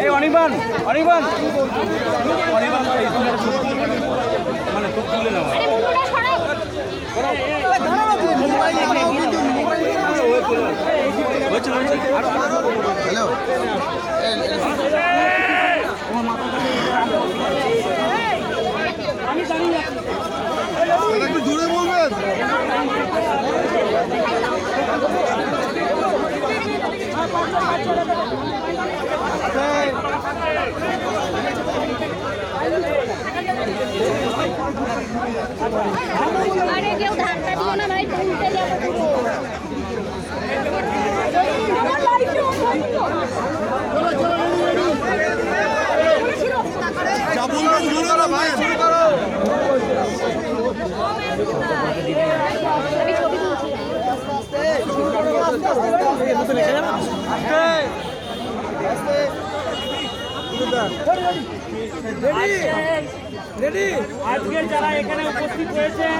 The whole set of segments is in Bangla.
এই অনির্বাণ অনির্বাণ। অনির্বাণ মানে খুব তুলে নেওয়া হ্যালো একটু জোরে বলবেন আরে কেউ ধাক্কা দিও না ভাই উল্টে যাবে পুরো যা বলবেন জোরে না ভাই শুরু করো আমি ছবি তুলছি আজকের যারা এখানে উপস্থিত হয়েছেন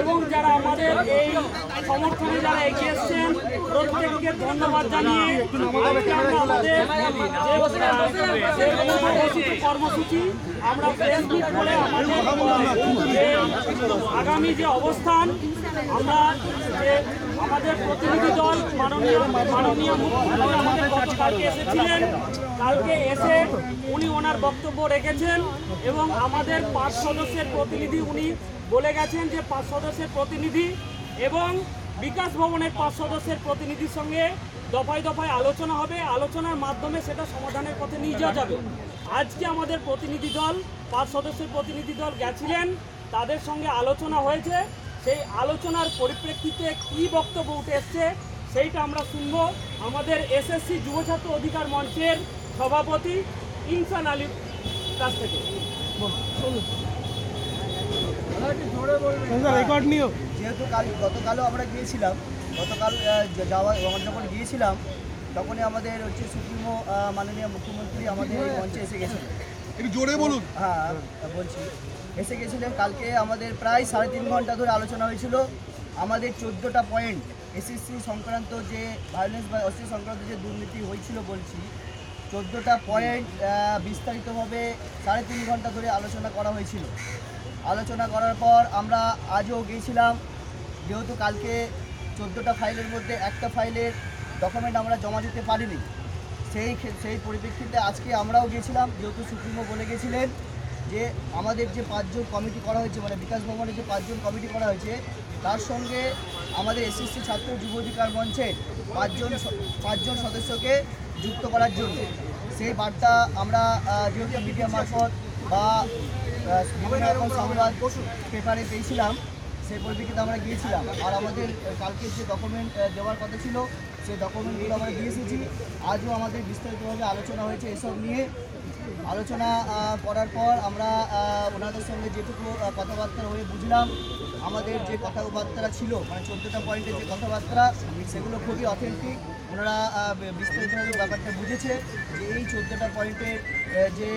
এবং যারা আমাদের এই সমর্থনে যারা এগিয়ে এসছেন প্রত্যেককে ধন্যবাদ জানিয়ে আজকে আমাদের কর্মসূচি আমরা ফেসবুক করে আমাদের আগামী যে অবস্থান আমরা আমাদের প্রতিনিধি দল মাননীয় মাননীয় আমাদের গতকালকে এসেছিলেন। কালকে এসে উনি ওনার বক্তব্য রেখেছেন এবং আমাদের পাঁচ সদস্যের প্রতিনিধি উনি বলে গেছেন যে পাঁচ সদস্যের প্রতিনিধি এবং বিকাশ ভবনের পাঁচ সদস্যের প্রতিনিধির সঙ্গে দফায় দফায় আলোচনা হবে। আলোচনার মাধ্যমে সেটা সমাধানের পথে নিয়ে যাওয়া যাবে। আজকে আমাদের প্রতিনিধি দল, পাঁচ সদস্যের প্রতিনিধি দল গেছিলেন। তাদের সঙ্গে আলোচনা হয়েছে। সেই আলোচনার পরিপ্রেক্ষিতে কি বক্তব্য উঠে এসছে সেইটা আমরা শুনব আমাদের এসএসসি যুবছাত্র অধিকার মঞ্চের সভাপতি ইনসান আলীর কাছ থেকে। যেহেতু কাল গতকালও আমরা গিয়েছিলাম গতকাল যাওয়া আমরা যখন গিয়েছিলাম তখনই আমাদের হচ্ছে সুপ্রিমো মাননীয় মুখ্যমন্ত্রী আমাদের মঞ্চে এসে গেছিলেন একটু জোরে বলুন। হ্যাঁ বলছি। এসে গেছিলেন কালকে। আমাদের প্রায় সাড়ে তিন ঘণ্টা ধরে আলোচনা হয়েছিল। আমাদের চোদ্দোটা পয়েন্ট এসএসসি সংক্রান্ত যে ভায়োলেন্স বা অস্ত্র সংক্রান্ত যে দুর্নীতি হয়েছিল বলছি, চোদ্দোটা পয়েন্ট বিস্তারিতভাবে সাড়ে তিন ঘণ্টা ধরে আলোচনা করা হয়েছিল। আলোচনা করার পর আমরা আজও গিয়েছিলাম। যেহেতু কালকে চোদ্দোটা ফাইলের মধ্যে একটা ফাইলের ডকুমেন্ট আমরা জমা দিতে পারিনি, সেই সেই পরিপ্রেক্ষিতে আজকে আমরাও গিয়েছিলাম। যেহেতু সুপ্রিমো বলে গেছিলেন যে আমাদের যে পাঁচজন কমিটি করা হয়েছে মানে বিকাশ ভবনের যে পাঁচজন কমিটি করা হয়েছে, তার সঙ্গে আমাদের এসএসসি ছাত্র যুব অধিকার মঞ্চের পাঁচজন পাঁচজন সদস্যকে যুক্ত করার জন্য। সেই বার্তা আমরা যেহেতু মিডিয়া মারফত বা বিভিন্ন রকম সংবাদ পেপারে পেয়েছিলাম, সেই পরিপ্রেক্ষিতে আমরা গিয়েছিলাম। আর আমাদের কালকে যে ডকুমেন্ট দেওয়ার কথা ছিল, সেই ডকুমেন্টগুলো আমরা দিয়ে এসেছি। আজও আমাদের বিস্তারিতভাবে আলোচনা হয়েছে এসব নিয়ে। আলোচনা করার পর আমরা ওনাদের সঙ্গে যেটুকু কথাবার্তা হয়ে বুঝলাম, আমাদের যে কথাবার্তা ছিল মানে চোদ্দোটা পয়েন্টের যে কথাবার্তা, সেগুলো খুবই অথেন্টিক ওনারা বিস্তারিতভাবে ব্যাপারটা বুঝেছে যে এই চোদ্দোটা পয়েন্টের যে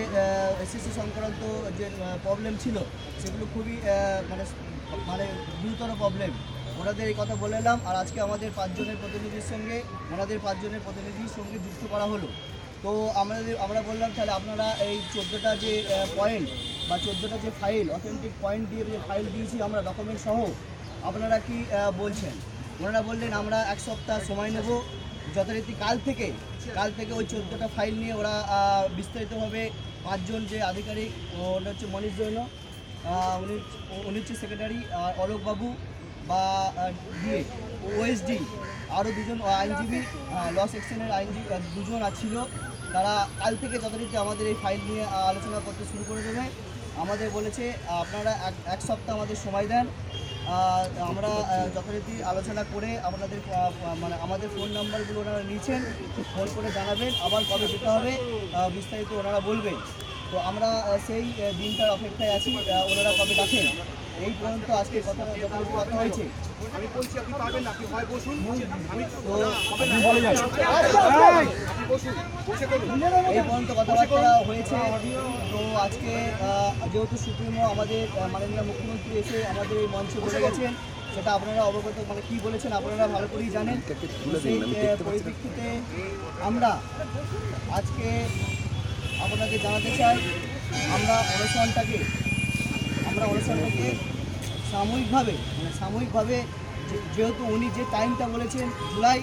এসএসসি সংক্রান্ত যে প্রবলেম ছিল, সেগুলো খুবই মানে মানে গুরুতর প্রবলেম ওনাদের এই কথা বলে এলাম, আর আজকে আমাদের পাঁচজনের প্রতিনিধির সঙ্গে, ওনাদের পাঁচজনের প্রতিনিধির সঙ্গে যুক্ত করা হলো। তো আমাদের আমরা বললাম তাহলে আপনারা এই চোদ্দোটা যে পয়েন্ট বা চোদ্দোটা যে ফাইল অথেন্টিক পয়েন্ট দিয়ে যে ফাইল দিয়েছি আমরা ডকুমেন্ট সহ, আপনারা কি বলছেন? ওনারা বললেন আমরা এক সপ্তাহ সময় নেব। যথারীতি কাল থেকে কাল থেকে ওই চোদ্দোটা ফাইল নিয়ে ওরা বিস্তারিতভাবে পাঁচজন যে আধিকারিক ওটা হচ্ছে মনীষ জৈন উনি উনি হচ্ছে সেক্রেটারি অলোকবাবু বা ডিএ ওএসডি আরও দুজন আইনজীবী ল সেকশনের আইনজীবী দুজন ছিল। তারা কাল থেকে যথারীতি আমাদের এই ফাইল নিয়ে আলোচনা করতে শুরু করে দেবে। আমাদের বলেছে আপনারা এক এক সপ্তাহ আমাদের সময় দেন। আমরা যথারীতি আলোচনা করে আপনাদের মানে আমাদের ফোন নাম্বারগুলো ওনারা নিয়েছেন ফোন করে জানাবেন। আবার কবে যেতে হবে বিস্তারিত ওনারা বলবেন। তো আমরা সেই দিনটার অপেক্ষায় আছি ওনারা কবে ডাকেন? এই পর্যন্ত আজকে কথা কথা হয়েছে। আমি বলছি আপনি পারবেন না আপনি হয় বসুন। আমি তো বলে যাই আপনি বসুন। বসে করুন। এই পর্যন্ত কথাবার্তা হয়েছে। তো আজকে যেহেতু সুপ্রিমো আমাদের মাননীয় মুখ্যমন্ত্রী এসে আমাদের এই মঞ্চে বসে গেছেন সেটা আপনারা অবগত মানে কি বলেছেন আপনারা ভালো করেই জানেন। সেই পরিপ্রেক্ষিতে আমরা আজকে আপনাদের জানাতে চাই আমরা অনুষ্ঠানটাকে আমরা অনুষ্ঠানটাকে সাময়িকভাবে মানে সাময়িকভাবে যেহেতু উনি যে টাইমটা বলেছেন জুলাই,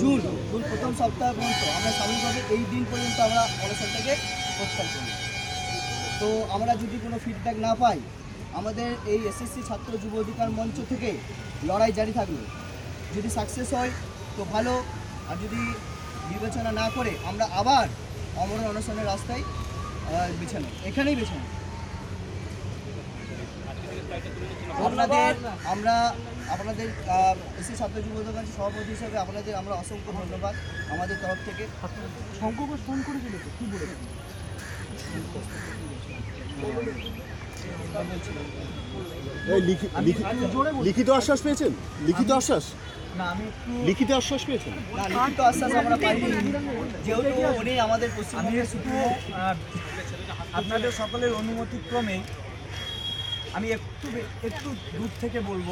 জুন জুন প্রথম সপ্তাহ পর্যন্ত, আমরা সাময়িকভাবে এই দিন পর্যন্ত আমরা অনুষ্ঠানটাকে প্রত্যাহার করি। তো আমরা যদি কোনো ফিডব্যাক না পাই, আমাদের এই এসএসসি ছাত্র যুব অধিকার মঞ্চ থেকে লড়াই জারি থাকবে যদি সাকসেস হয়, তো ভালো। আর যদি বিবেচনা না করে, আমরা আবার অমর অনশনের রাস্তায় বেছে নেব এখানেই বেছে নেব আপনাদের আমরা আপনাদের এসি ছাত্র যুব অধিকার সভাপতি হিসাবে আপনাদের আমরা অসংখ্য ধন্যবাদ আমাদের তরফ থেকে। শঙ্কর ফোন করেছিল তো? কি বলেছিল লিখিত আশ্বাস পেয়েছেন? লিখিত আশ্বাস? না আমি লিখিত আশ্বাস পেয়েছেন? না লিখিত আশ্বাস আমরা পাইনি। যেহেতু উনি আমাদের আমি পশ্চিমবঙ্গের আহ, আপনাদের সকলের অনুমতিক্রমে আমি একটু একটু দূর থেকে বলব।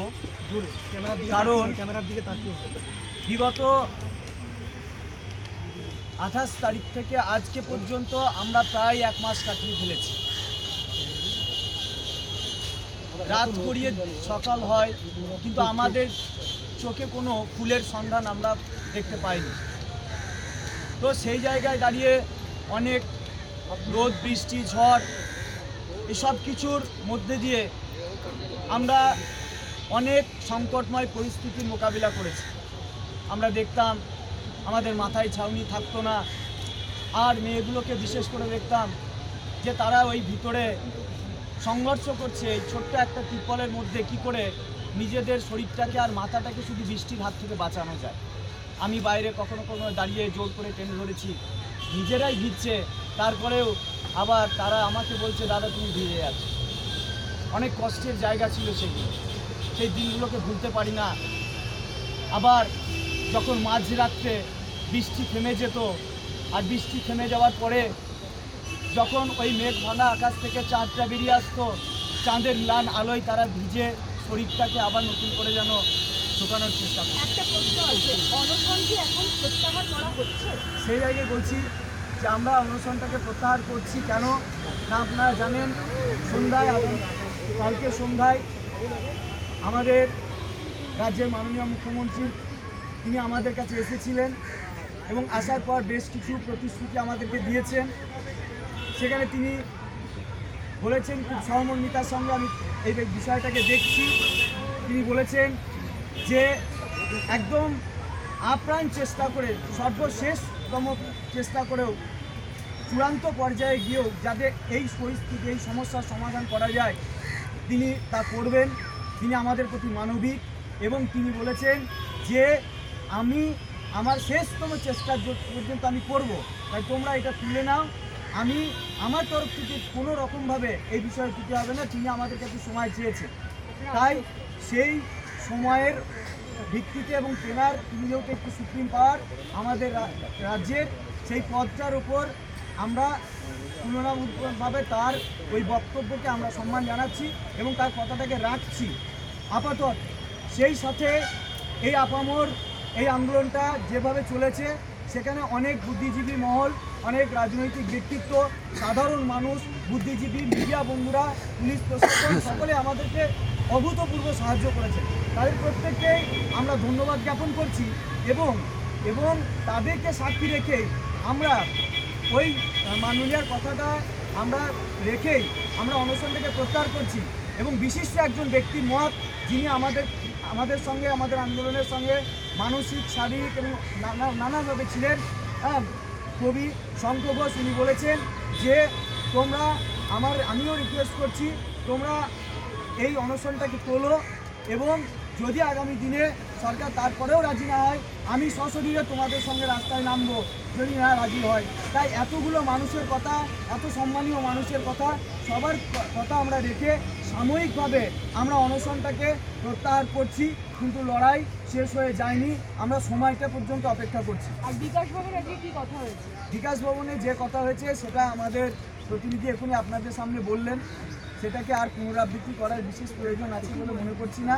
কারণ ক্যামেরার দিকে তাকিয়ে বিগত আঠাশ তারিখ থেকে আজকে পর্যন্ত আমরা প্রায় এক মাস কাটিয়ে ফেলেছি। রাত গড়িয়ে সকাল হয় কিন্তু আমাদের চোখে কোনো ফুলের সন্ধান আমরা দেখতে পাইনি। তো সেই জায়গায় দাঁড়িয়ে অনেক রোদ বৃষ্টি ঝড় এসব কিছুর মধ্যে দিয়ে আমরা অনেক সংকটময় পরিস্থিতির মোকাবিলা করেছি। আমরা দেখতাম আমাদের মাথায় ছাউনি থাকতো না, আর মেয়েগুলোকে বিশেষ করে দেখতাম যে তারা ওই ভিতরে সংঘর্ষ করছে, এই ছোট্ট একটা টিপলের মধ্যে কি করে নিজেদের শরীরটাকে আর মাথাটাকে শুধু বৃষ্টির হাত থেকে বাঁচানো যায়। আমি বাইরে কখনো কখনো দাঁড়িয়ে জোর করে টেনে ধরেছি, নিজেরাই ভিজছে, তারপরেও আবার তারা আমাকে বলছে দাদা তুমি ভিজে যাচ্ছ অনেক কষ্টের জায়গা ছিল সেগুলো। সেই দিনগুলোকে ভুলতে পারি না। আবার যখন মাঝরাত্রে বৃষ্টি থেমে যেত আর বৃষ্টি থেমে যাওয়ার পরে যখন ওই মেঘ ভাঙা আকাশ থেকে চাঁদটা বেরিয়ে আসতো চাঁদের লান আলোয় তারা ভিজে শরীরটাকে আবার নতুন করে যেন শুকানোর চেষ্টা আছে করা সেই জায়গায় বলছি যে আমরা অনুষ্ঠানটাকে প্রত্যাহার করছি। কেন? না আপনারা জানেন, সন্ধ্যায় কালকে সন্ধ্যায় আমাদের রাজ্যের মাননীয় মুখ্যমন্ত্রী তিনি আমাদের কাছে এসেছিলেন এবং আসার পর বেশ কিছু প্রতিশ্রুতি আমাদেরকে দিয়েছেন। সেখানে তিনি বলেছেন, খুব সহমর্মিতার সঙ্গে আমি এই বিষয়টাকে দেখছি। তিনি বলেছেন যে একদম আপ্রাণ চেষ্টা করে, সর্বশেষতম চেষ্টা করেও চূড়ান্ত পর্যায়ে গিয়েও যাতে এই পরিস্থিতি, এই সমস্যার সমাধান করা যায়, তিনি তা করবেন। তিনি আমাদের প্রতি মানবিক এবং তিনি বলেছেন যে, আমি আমার শেষতম চেষ্টার পর্যন্ত আমি করব, তাই তোমরা এটা তুলে নাও। আমি আমার তরফ থেকে কোনো রকমভাবে এই বিষয়ে দিতে হবে না, তিনি আমাদের কাছে সময় চেয়েছেন। তাই সেই সময়ের ভিত্তিতে এবং তেনার তিনি যেহেতু একটি সুপ্রিম পাওয়ার আমাদের রাজ্যের সেই পদটার উপর আমরা তুলনামূলকভাবে তার ওই বক্তব্যকে আমরা সম্মান জানাচ্ছি এবং তার কথাটাকে রাখছি। আপাতত সেই সাথে এই আপামর, এই আন্দোলনটা যেভাবে চলেছে, সেখানে অনেক বুদ্ধিজীবী মহল, অনেক রাজনৈতিক ব্যক্তিত্ব, সাধারণ মানুষ, বুদ্ধিজীবী মিডিয়া বন্ধুরা, পুলিশ প্রশাসন, সকলে আমাদেরকে অভূতপূর্ব সাহায্য করেছে। তাদের প্রত্যেককেই আমরা ধন্যবাদ জ্ঞাপন করছি এবং এবং তাদেরকে সাক্ষী রেখে আমরা ওই মাননীয়ার কথাটা আমরা রেখেই আমরা অনুষ্ঠানটাকে প্রত্যাহার করছি। এবং বিশিষ্ট একজন ব্যক্তি মত, যিনি আমাদের আমাদের সঙ্গে, আমাদের আন্দোলনের সঙ্গে মানসিক, শারীরিক এবং নানা নানাভাবে ছিলেন। হ্যাঁ কবি শঙ্খ ঘোষ উনি বলেছেন যে, তোমরা আমার, আমিও রিকোয়েস্ট করছি, তোমরা এই অনশনটাকে তোলো এবং যদি আগামী দিনে সরকার তারপরেও রাজি না হয় আমি সশরীরে তোমাদের সঙ্গে রাস্তায় নামবো যদি না রাজি হয়। তাই এতগুলো মানুষের কথা এত সম্মানীয় মানুষের কথা সবার কথা আমরা রেখে সাময়িকভাবে আমরা অনশনটাকে প্রত্যাহার করছি কিন্তু লড়াই শেষ হয়ে যায়নি। আমরা সময়টা পর্যন্ত অপেক্ষা করছি। আর বিকাশ বাবুর আজকে কি কথা হয়েছে? বিকাশ ভবনে যে কথা হয়েছে সেটা আমাদের প্রতিনিধি এখনই আপনাদের সামনে বললেন। সেটাকে আর পুনরাবৃত্তি করার বিশেষ প্রয়োজন আছে বলে মনে করছি না।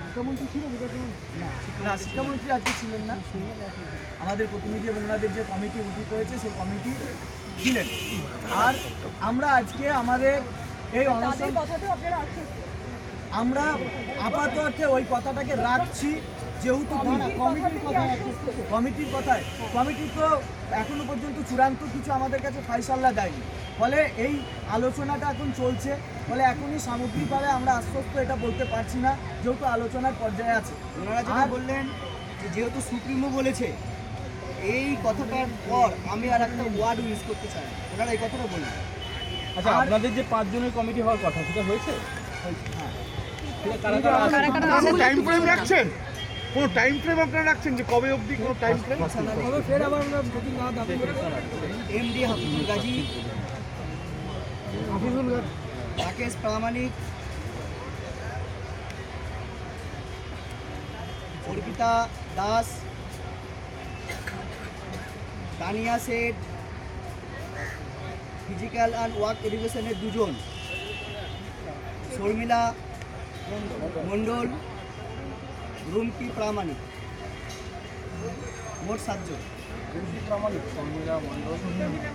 শিক্ষামন্ত্রী ছিল বিকাশ ভবন? না শিক্ষামন্ত্রী আজকে ছিলেন না। আমাদের প্রতিনিধি এবং ওনাদের যে কমিটি গঠিত হয়েছে সেই কমিটি ছিলেন। আর আমরা আজকে আমাদের এই অনশন আমরা আপাতত অর্থে ওই কথাটাকে রাখছি। যেহেতু কমিটির কথা কমিটির কথায় কমিটি তো এখনও পর্যন্ত চূড়ান্ত কিছু আমাদের কাছে ফাইসাল্লা দেয়নি। ফলে এই আলোচনাটা এখন চলছে। ফলে এখনই সামগ্রিকভাবে আমরা আশ্বস্ত এটা বলতে পারছি না যেহেতু আলোচনার পর্যায়ে আছে। ওনারা যেটা বললেন যে যেহেতু সুপ্রিমো বলেছে এই কথাটার পর আমি আর একটা ওয়ার্ড ইউজ করতে চাই ওনারা এই কথাটা বললেন। আচ্ছা আপনাদের যে পাঁচজনের কমিটি হওয়ার কথা সেটা হয়েছে? হ্যাঁ। কারা কারা টাইম ফ্রেম রাখছেন? কোনো টাইম ফ্রেম আপনারা রাখছেন যে কবে অবধি কোনো time frame MD Hafizul Gazi Rakesh Pramanik, Arpita Das Tania Sheth, physical and work এডুকেশনের দুজন, শর্মিলা মণ্ডল रुमकी प्रामाणिक. मोठ सातजो रुमकी प्रामाणिक. मंडळ.